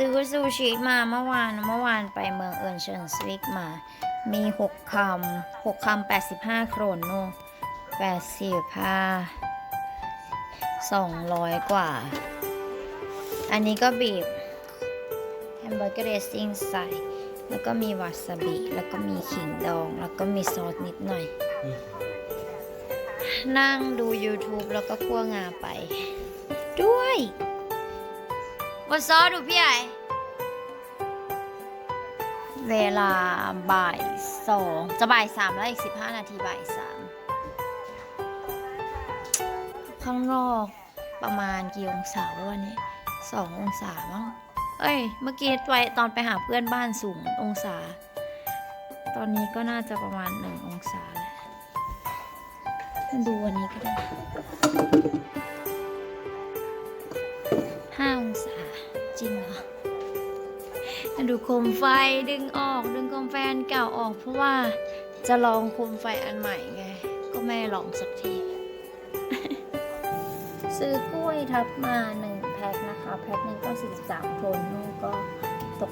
ซื้อซูชิมาเมื่อวานเมื่อวานไปเมืองเอินเชิงสวิกมา มีหกคำหกคำแปดสิบห้าโครนโนแปดสิบห้าสองร้อยกว่า อันนี้ก็บีบแฮมเบอร์เกอร์เรซซิ่งใส่ แล้วก็มีวาซาบิ แล้วก็มีขิงดอง แล้วก็มีซอสนิดหน่อย นั่งดู YouTube แล้วก็คั่วงาไป ด้วย บนซอดูพี่ใหญ่เวลาบ่ายสองจะบ่ายสามแล้วอีกสิบห้านาทีบ่ายสามข้างนอกประมาณกี่องศาวะวันนี้สององศามั้งเอ้ย เมื่อกี้ไปตอนไปหาเพื่อนบ้านสูงองศา ตอนนี้ก็น่าจะประมาณหนึ่งองศาแหละดูวันนี้ก็ได้ ห้าองศา จริงเหรอ ดูโคมไฟดึงออก ดึงโคมไฟอันเก่าออก เพราะว่าจะลองโคมไฟอันใหม่ไง ก็ไม่ลองสักที ซื้อกล้วยทับมาหนึ่งแพ็คนะคะ แพ็คหนึงก็43โทนนู่นก็ตก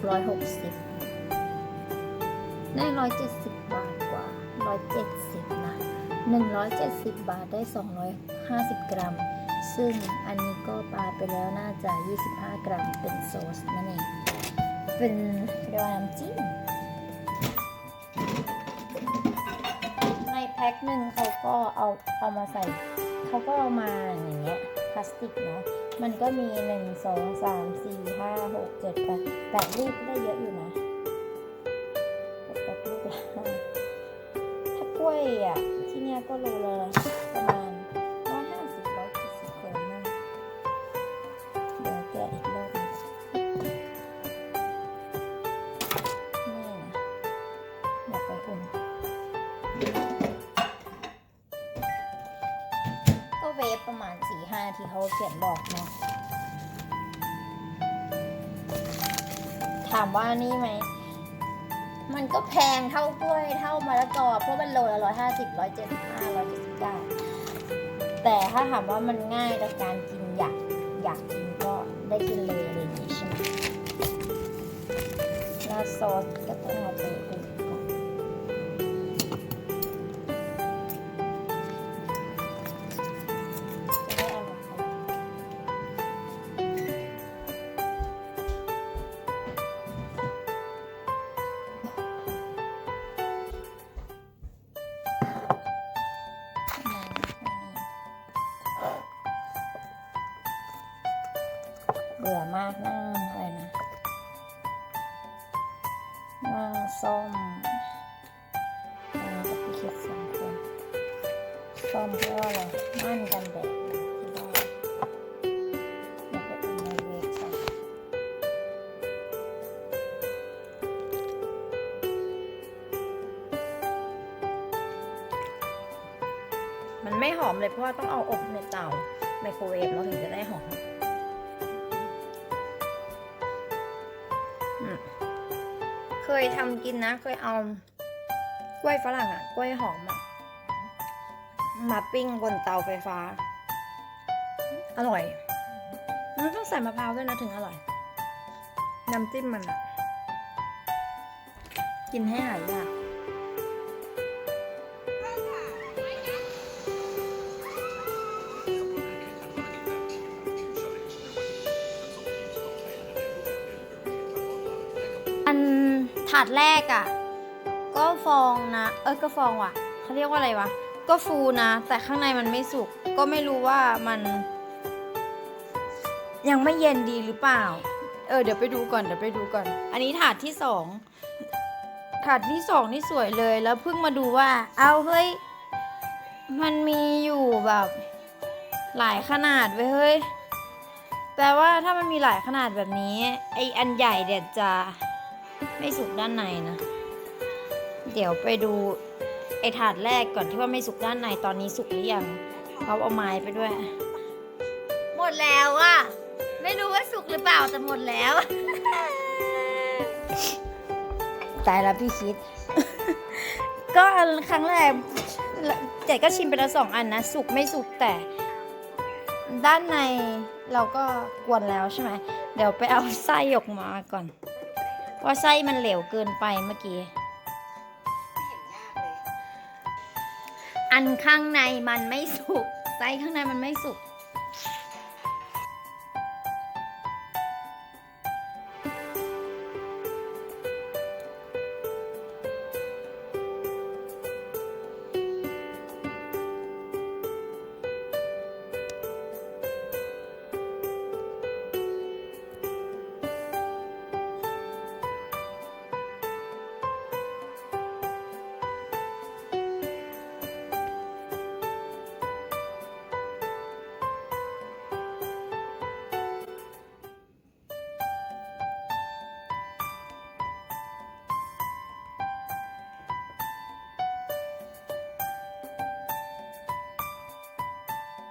160ได้170บบาทกว่า170นะ170บบาทได้250กรัม ซึ่งอันนี้ก็ปาไปแล้วน่าจะ 25 กรัมเป็นโซสนั่นเอง เป็นเรียกว่าน้ำจิ้มในแพ็คหนึ่งเขาก็เอาเอามาใส่ เขาก็เอามาอย่างเงี้ยพลาสติกเนาะมันก็มีหนึ่งสองสามสี่ห้าหกเจ็ดแปดแปดลูกได้เยอะอยู่นะแปดลูกละถ้ากล้วยอะ ที่เนี้ยก็โลละประมาณ ที่เขาเขียนบอกเนาะถามว่านี่ไหม มันก็แพงเท่ากล้วยเท่ามะละกอเพราะมันโลละร้อยห้าสิบร้อยเจ็ดสิบห้าร้อยเจ็ดสิบเก้าแต่ถ้าถามว่ามันง่ายต่อการกินอยากอยากกินก็ได้กินเลยอะไรอย่างนี้ใช่ไหมแล้วซอสก็ต้องเอาไปอุ่น บื่อมากนั่งอะไรนะว่าส้มอันนี้กับพี่คิดสองคนส้มเรียกว่าอะไรม่านกันแดดที่บ้านแล้วก็นในเวฟใส่มันไม่หอมเลยเพราะว่าต้องเอาอบในเตาไมโครเวฟแล้วถึงจะได้หอม เคยทำกินนะ เคยเอากล้วยฝรั่งอะกล้วยหอมอะมาปิ้งบนเตาไฟฟ้า อร่อย มันต้องใส่มะพร้าวด้วยนะถึงอร่อย น้ำจิ้มมันอะกินให้หายยากอัน ดแรกอะก็ฟองนะ เออก็ฟองว่ะเขาเรียกว่าอะไรวะ ก็ฟูนะ แต่ข้างในมันไม่สุก ก็ไม่รู้ว่ามัน ยังไม่เย็นดีหรือเปล่า เออเดี๋ยวไปดูก่อนเดี๋ยวไปดูก่อน อันนี้ถาดที่สองถาดที่สองนี่สวยเลยแล้วเพิ่งมาดูว่า เอาเฮ้ย มันมีอยู่แบบ หลายขนาดเว้ยเฮ้ยแปลว่าถ้ามันมีหลายขนาดแบบนี้ ไออันใหญ่เด็ดจะ ไม่สุกด้านในนะ เดี๋ยวไปดูไอถาดแรกก่อนที่ว่าไม่สุกด้านในตอนนี้สุกหรือยังเขาเอาไม้ไปด้วย หมดแล้วอะไม่รู้ว่าสุกหรือเปล่าแต่หมดแล้ว ตายแล้วพี่คิด ก็อันครั้งแรกแต่ก็ชิมไปแล้วสองอันนะ สุกไม่สุกแต่ ด้านในเราก็กวนแล้วใช่ไหม เดี๋ยวไปเอาไส้ออกมาก่อน ว่าไส้มันเหลวเกินไปเมื่อกี้ อันข้างในมันไม่สุก ไส้ข้างในมันไม่สุก